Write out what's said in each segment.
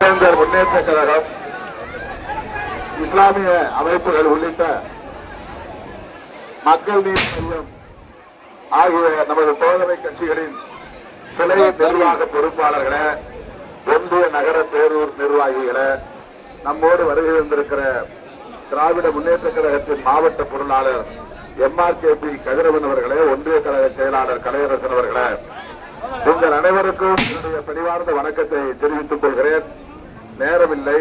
முன்னேற்ற கழகம் இஸ்லாமிய அமைப்புகள் உள்ளிட்ட மக்கள் நீதி மையம் ஆகிய நமது தோழமை கட்சிகளின் கிளை நிர்வாக பொறுப்பாளர்களே ஒன்றிய நகர பேரூர் நிர்வாகிகளே நம்மோடு வருகை வந்திருக்கிற திராவிட முன்னேற்ற கழகத்தின் மாவட்ட பொருளாளர் எம்ஆர்கேபி கதிரவன் அவர்களே ஒன்றிய கழக செயலாளர் கலையரசன் அவர்களே உங்கள் அனைவருக்கும் என்னுடைய பணிவார்ந்த வணக்கத்தை தெரிவித்துக் கொள்கிறேன். நேரமில்லை.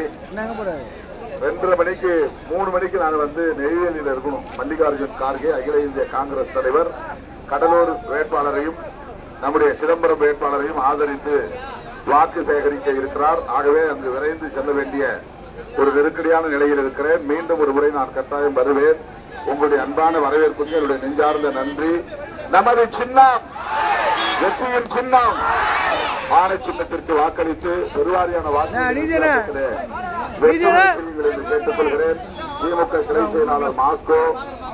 ரெண்டரை மணிக்கு மூணு மணிக்கு நான் வந்து நெய்வேலியில் இருக்கணும். மல்லிகார்ஜுன் கார்கே அகில இந்திய காங்கிரஸ் தலைவர் கடலூர் வேட்பாளரையும் நம்முடைய சிதம்பரம் வேட்பாளரையும் ஆதரித்து வாக்கு சேகரிக்க இருக்கிறார். ஆகவே அங்கு விரைந்து செல்ல வேண்டிய ஒரு நெருக்கடியான நிலையில் இருக்கிறேன். மீண்டும் ஒரு முறை நான் கட்டாயம் வருவேன். உங்களுடைய அன்பான வரவேற்புக்கு என்னுடைய நெஞ்சார்ந்த நன்றி. நமது சின்னம் வெற்றியின் சின்னம். ஆணை சின்னத்திற்கு வாக்களித்து பெருவாரியான நீதியண்ணே. வாக்குகளை கேட்டுக் கொள்கிறேன் திமுக கிளை செயலாளர் மாஸ்கோ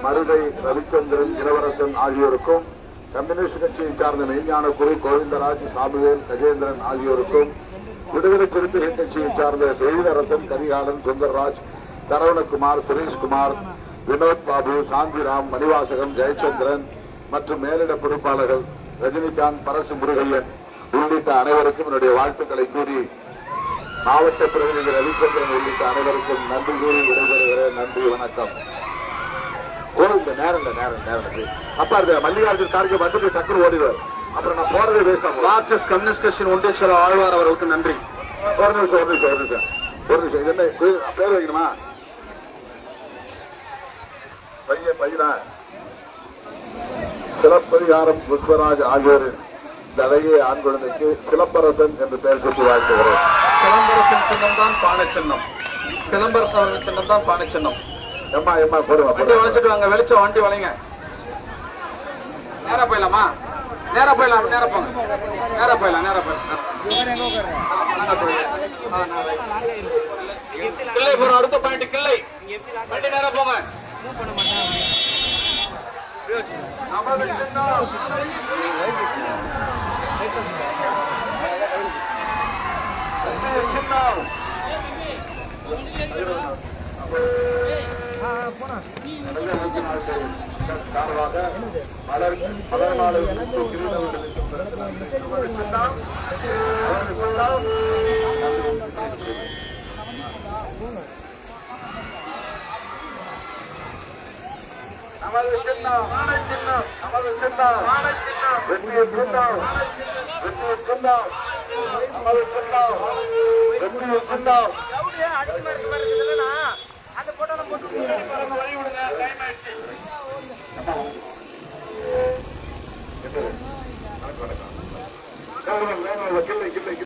மருதை ரவிச்சந்திரன் இளவரசன் ஆகியோருக்கும் கம்யூனிஸ்ட் கட்சியை சார்ந்த மெய்ஞான குரு கோவிந்தராஜ் சாமுவேல் கஜேந்திரன் ஆகியோருக்கும் விடுதலை சிறுத்தைகள் கட்சியை சார்ந்த செய்தரசன் கரிகாலன் சுந்தர்ராஜ் சரவணகுமார் சுரேஷ்குமார் வினோத் பாபு சாந்திராம் மணிவாசகம் ஜெயச்சந்திரன் மற்றும் மேலிட பொறுப்பாளர்கள் ரஜினிகாந்த் பரசு முருகையன். உள்ளிட்ட அனைவருக்கும் என்னுடைய வாழ்த்துக்களை கூறி மாவட்ட பிரதிநிதி ரவிச்சந்திரன் உள்ளிட்ட அனைவருக்கும் நன்றி கூறி விடைபெறுகிறேன். நன்றி வணக்கம். கோவில் நேரம் இல்ல நேரம் நேரம். அப்பா இந்த மல்லிகார்ஜுன் கார்கே வந்துட்டு டக்குனு ஓடிடுவார். அப்புறம் நான் போறதே ஆகும் மார்க்சிஸ்ட் கம்யூனிஸ்ட் கட்சியின் ஆழ்வார் அவர்களுக்கு நன்றி. ஒரு நிமிஷம் ஒரு நிமிஷம் ஒரு நிமிஷம். ஒரு நிமிஷம். இது என்ன பேர் பேர் வைக்கணுமா? பையன் பையனா? சிலப்பதிகாரம் புஷ்பராஜ் ஆகியோரின் இந்த அழகிய ஆண் குழந்தைக்கு சிலப்பரசன் என்று பெயர் சுட்டி வாழ்த்துகிறேன். சிலம்பரசன் சின்னம் தான் பானை சின்னம் சிலம்பரசன் சின்னம் தான் பானை சின்னம் எம்மா எம்மா போடுமா வண்டி வளைச்சிட்டு வாங்க வெளிச்சம் வண்டி வளைங்க. நேரா போயிடலாமா? நேரா போயிடலாம் நேரா போங்க. நேரா போயிடலாம் நேரா போயிடலாம். கிள்ளை போறோம் அடுத்த பாயிண்ட் கிள்ளை. வண்டி நேரா போங்க. நமது சின்னம் நமது சின்னம் சார்பாக மலர் மலர் மாலை கொடுத்து கிரீடம் நமது சின்னம் நமது சின்னம் நமது சின்னம் சின்னம் நமது சின்னம் வெற்றியின் சின்னம் வெற்றியின் சின்னம் நமது சின்னம் வெற்றியின் சின்னம் கிள்ளை கிள்ளை